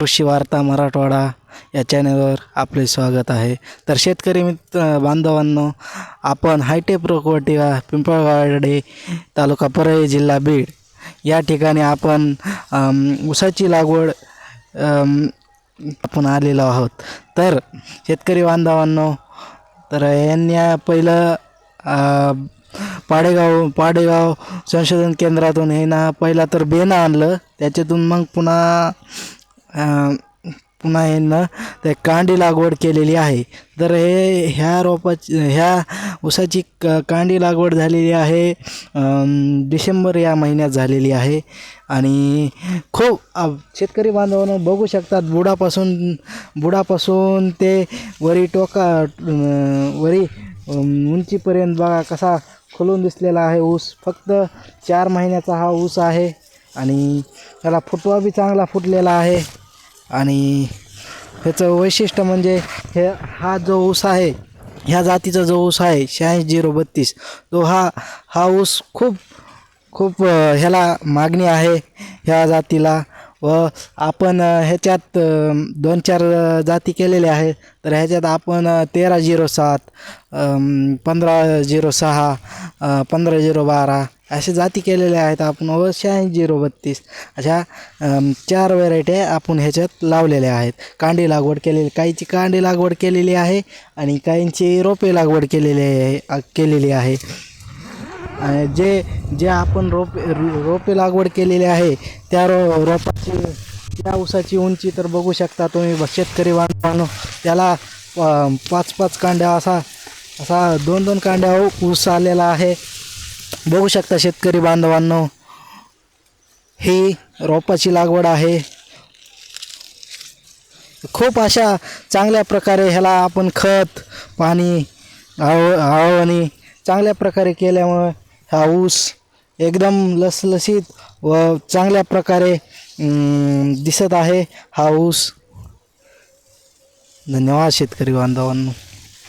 कृषी वार्ता मराठवाडा या चॅनलवर आपले स्वागत आहे. तर शेतकरी मित्र बांधवांनो आपण हायटेक रोकवटिया पिंपळगाडे तालुका परळी जिल्हा बीड. या ठिकाणी आपण ऊसाची लागवड आपण आलेलो आहोत. तर शेतकरी बांधवांनो तर यांनी पहिलं पाडेगाव पाडेगाव संशोधन केंद्रातून हे ना पहिला तर बेनं आणलं. त्याच्यातून मग पुन्हा पुन्हा यांना ते कांडी लागवड केलेली आहे. तर हे ह्या रोपाची ह्या ऊसाची क कांडी लागवड झालेली आहे. डिसेंबर या महिन्यात झालेली आहे. आणि खूप शेतकरी बांधवानं बघू शकतात बुडापासून बुडापासून ते वरी टोका वरी उंचीपर्यंत बघा कसा खुलून दिसलेला आहे ऊस. फक्त चार महिन्याचा हा ऊस आहे आणि त्याला फुटवा बी चांगला फुटलेला आहे. आणि ह्याचं वैशिष्ट्य म्हणजे हे हा जो ऊस आहे ह्या जातीचा जो ऊस आहे शहाऐंशी झिरो बत्तीस तो हा हा ऊस खूप खूप ह्याला मागणी आहे ह्या जातीला. व आपण ह्याच्यात दोन चार जाती केलेल्या आहेत. तर ह्याच्यात आपण तेरा झिरो सात पंधरा झिरो सहा पंधरा झिरो बारा अशा जाती केलेल्या आहेत आपण व शहाऐंशी झिरो बत्तीस अशा चार व्हेरायटी आपण ह्याच्यात लावलेल्या आहेत. कांडी लागवड केलेली काहीची कांडी लागवड केलेली आहे आणि काहींची रोपे लागवड केलेली आहे केलेली आहे. जे जे आपण रोपे रो- रोपे लागवड केलेली आहे त्या रो रोपाची त्या ऊसाची उंची तर बघू शकता तुम्ही शेतकरी बांधवांनो त्याला प- पाच पाच कांड्या असा असा दोन दोन कांड्या ऊस आलेला आहे. बघू शकता शेतकरी बांधवांनो ही रोपाची लागवड आहे. खूप अशा चांगल्या प्रकारे ह्याला आपण खत पाणी आव आवळणी चांगल्या प्रकारे केल्यामुळे हा ऊस एकदम लसलसीत व चांगल्या प्रकारे दिसत आहे हा ऊस. धन्यवाद शेतकरी बांधवांनो.